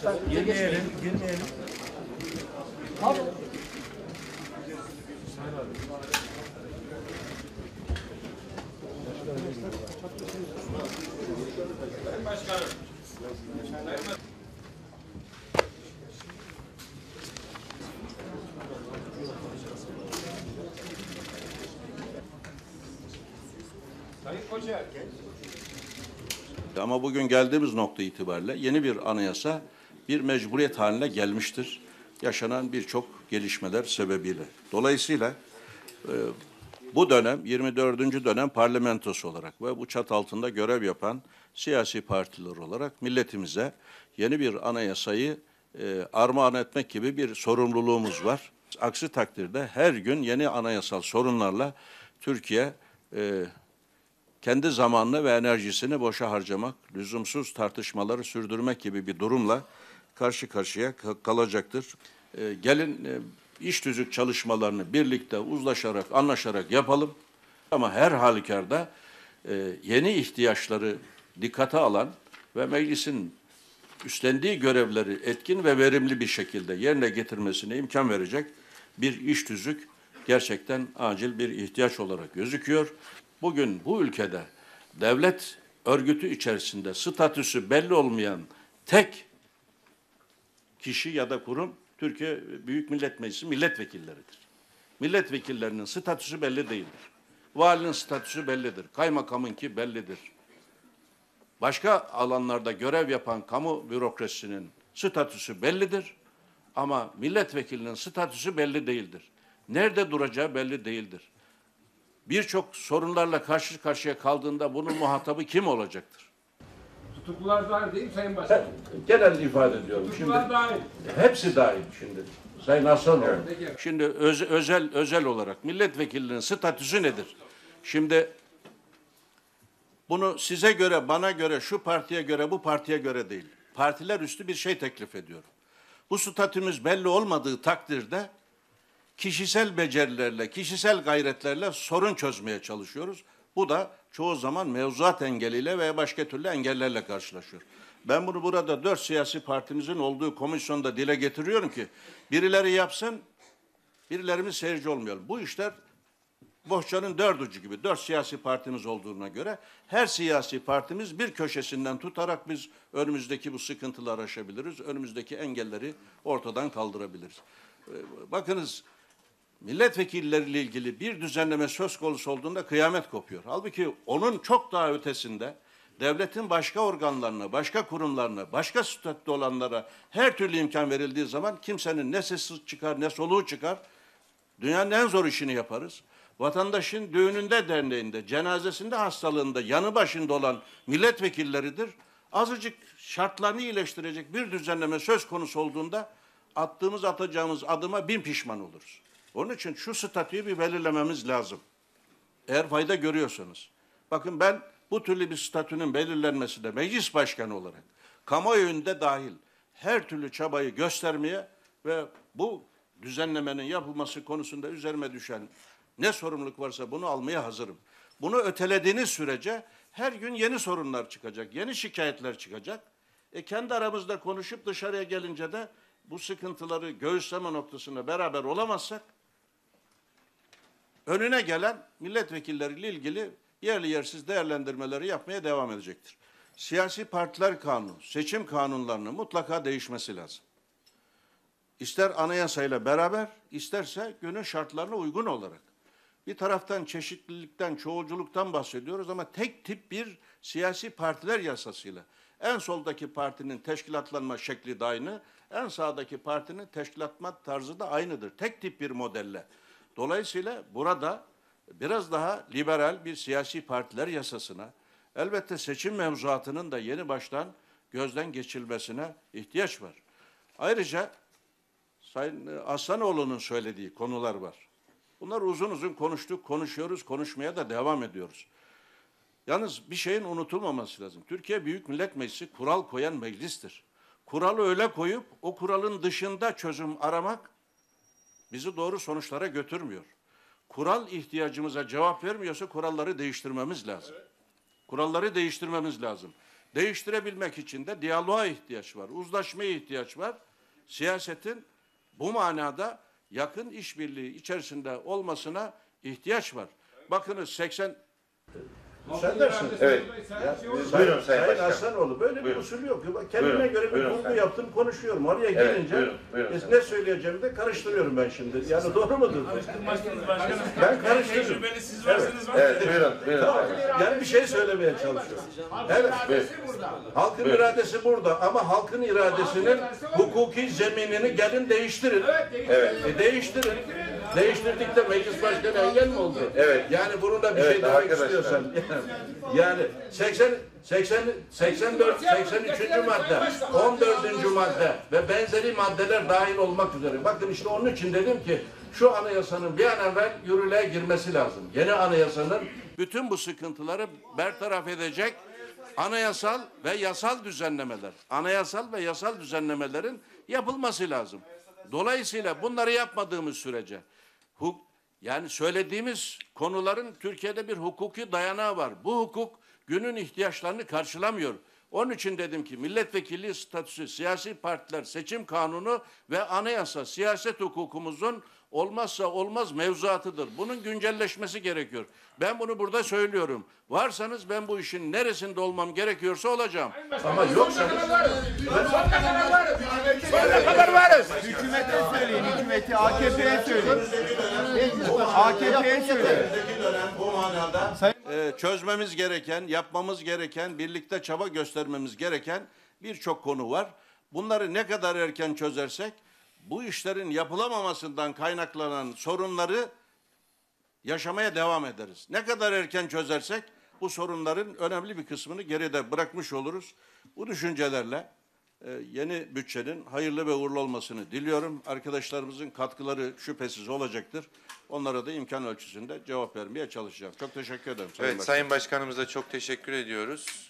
Girmeyelim, girmeyelim. Ama bugün geldiğimiz nokta itibariyle yeni bir anayasa bir mecburiyet haline gelmiştir. Yaşanan birçok gelişmeler sebebiyle. Dolayısıyla e, bu dönem 24. dönem parlamentosu olarak ve bu çat altında görev yapan siyasi partiler olarak milletimize yeni bir anayasayı e, armağan etmek gibi bir sorumluluğumuz var. Aksi takdirde her gün yeni anayasal sorunlarla Türkiye e, kendi zamanını ve enerjisini boşa harcamak, lüzumsuz tartışmaları sürdürmek gibi bir durumla karşı karşıya ka- kalacaktır. E, gelin e, iş tüzük çalışmalarını birlikte uzlaşarak, anlaşarak yapalım. Ama her halükarda e, yeni ihtiyaçları dikkate alan ve meclisin üstlendiği görevleri etkin ve verimli bir şekilde yerine getirmesine imkan verecek bir iş tüzük gerçekten acil bir ihtiyaç olarak gözüküyor. Bugün bu ülkede devlet örgütü içerisinde statüsü belli olmayan tek kişi ya da kurum Türkiye Büyük Millet Meclisi milletvekilleridir. Milletvekillerinin statüsü belli değildir. Valinin statüsü bellidir. Kaymakamınki bellidir. Başka alanlarda görev yapan kamu bürokrasisinin statüsü bellidir ama milletvekilinin statüsü belli değildir. Nerede duracağı belli değildir. Birçok sorunlarla karşı karşıya kaldığında bunun muhatabı kim olacaktır? Tutuklular dahil değil mi Sayın Başkan? Genel ifade ediyorum. Şimdi Tutuklular dahil. hepsi dahil şimdi. Sayın Aslan. Peki. Şimdi öz- özel özel olarak milletvekilinin statüsü nedir? Şimdi bunu size göre, bana göre, şu partiye göre, bu partiye göre değil. Partiler üstü bir şey teklif ediyorum. Bu statümüz belli olmadığı takdirde kişisel becerilerle, kişisel gayretlerle sorun çözmeye çalışıyoruz. Bu da çoğu zaman mevzuat engeliyle veya başka türlü engellerle karşılaşıyor. Ben bunu burada dört siyasi partimizin olduğu komisyonda dile getiriyorum ki birileri yapsın, birilerimiz seyirci olmayalım. Bu işler bohçanın dört ucu gibi dört siyasi partimiz olduğuna göre her siyasi partimiz bir köşesinden tutarak biz önümüzdeki bu sıkıntıları aşabiliriz. Önümüzdeki engelleri ortadan kaldırabiliriz. Ee, Bakınız milletvekilleriyle ilgili bir düzenleme söz konusu olduğunda kıyamet kopuyor. Halbuki onun çok daha ötesinde devletin başka organlarına, başka kurumlarına, başka statüde olanlara her türlü imkan verildiği zaman kimsenin ne sesi çıkar ne soluğu çıkar. Dünyanın en zor işini yaparız. Vatandaşın düğününde, derneğinde, cenazesinde, hastalığında yanı başında olan milletvekilleridir. Azıcık şartlarını iyileştirecek bir düzenleme söz konusu olduğunda attığımız atacağımız adıma bin pişman oluruz. Onun için şu statüyü bir belirlememiz lazım. Eğer fayda görüyorsanız. Bakın ben bu türlü bir statünün belirlenmesinde meclis başkanı olarak kamuoyunda dahil her türlü çabayı göstermeye ve bu düzenlemenin yapılması konusunda üzerime düşen ne sorumluluk varsa bunu almaya hazırım. Bunu ötelediğiniz sürece her gün yeni sorunlar çıkacak, yeni şikayetler çıkacak. E kendi aramızda konuşup dışarıya gelince de bu sıkıntıları göğüsleme noktasında beraber olamazsak önüne gelen milletvekilleriyle ilgili yerli yersiz değerlendirmeleri yapmaya devam edecektir. Siyasi partiler kanunu, seçim kanunlarının mutlaka değişmesi lazım. İster anayasayla beraber, isterse günün şartlarına uygun olarak. Bir taraftan çeşitlilikten, çoğulculuktan bahsediyoruz ama tek tip bir siyasi partiler yasasıyla. En soldaki partinin teşkilatlanma şekli de aynı, en sağdaki partinin teşkilatma tarzı da aynıdır. Tek tip bir modelle. Dolayısıyla burada biraz daha liberal bir siyasi partiler yasasına, elbette seçim mevzuatının da yeni baştan gözden geçirilmesine ihtiyaç var. Ayrıca Sayın Aslanoğlu'nun söylediği konular var. Bunlar uzun uzun konuştuk, konuşuyoruz, konuşmaya da devam ediyoruz. Yalnız bir şeyin unutulmaması lazım. Türkiye Büyük Millet Meclisi kural koyan meclistir. Kuralı öyle koyup o kuralın dışında çözüm aramak bizi doğru sonuçlara götürmüyor. Kural ihtiyacımıza cevap vermiyorsa kuralları değiştirmemiz lazım. Kuralları değiştirmemiz lazım. Değiştirebilmek için de diyaloğa ihtiyaç var, uzlaşmaya ihtiyaç var. Siyasetin bu manada yakın işbirliği içerisinde olmasına ihtiyaç var. Bakınız 80 Sen dersin. Evet. Buyurun Sayın Başkan. Aslanoğlu böyle bir usul yok. Kendime Buyurun, göre bir efendim. yaptım, konuşuyorum. Oraya Evet, gelince buyurun, buyurun e, ne söyleyeceğimi de karıştırıyorum ben şimdi. Yani doğru mudur? Ben karıştırıyorum. Evet. Evet buyurun. Buyurun. Yani bir şey söylemeye çalışıyorum. Evet. Halkın Buyurun. iradesi burada ama halkın iradesinin hukuki zeminini gelin değiştirin. Evet. E değiştirin. Değiştirdik de meclis başkanı engel mi oldu? Evet. Yani bununla bir Evet, şey demek arkadaşlar. istiyorsan. Yani 80 80 84 83. madde, 14. madde ve benzeri maddeler dahil olmak üzere. Bakın işte onun için dedim ki şu anayasanın bir an evvel yürürlüğe girmesi lazım. Yeni anayasanın bütün bu sıkıntıları bertaraf edecek anayasal ve yasal düzenlemeler, anayasal ve yasal düzenlemelerin yapılması lazım. Dolayısıyla bunları yapmadığımız sürece huk, yani söylediğimiz konuların Türkiye'de bir hukuki dayanağı var. Bu hukuk günün ihtiyaçlarını karşılamıyor. Onun için dedim ki milletvekili statüsü, siyasi partiler, seçim kanunu ve anayasa siyaset hukukumuzun olmazsa olmaz mevzuatıdır. Bunun güncelleşmesi gerekiyor. Ben bunu burada söylüyorum. Varsanız ben bu işin neresinde olmam gerekiyorsa olacağım. Ama yoksanız Hükümete söyleyin, hükümeti AKP'ye söyleyin. AKP'ye söyleyin. bu manada e, çözmemiz gereken, yapmamız gereken, birlikte çaba göstermemiz gereken birçok konu var. Bunları ne kadar erken çözersek bu işlerin yapılamamasından kaynaklanan sorunları yaşamaya devam ederiz. Ne kadar erken çözersek bu sorunların önemli bir kısmını geride bırakmış oluruz. Bu düşüncelerle e, yeni bütçenin hayırlı ve uğurlu olmasını diliyorum. Arkadaşlarımızın katkıları şüphesiz olacaktır. Onlara da imkan ölçüsünde cevap vermeye çalışacağım. Çok teşekkür ederim. Sayın Evet Başkanım. Sayın Başkanımıza çok teşekkür ediyoruz.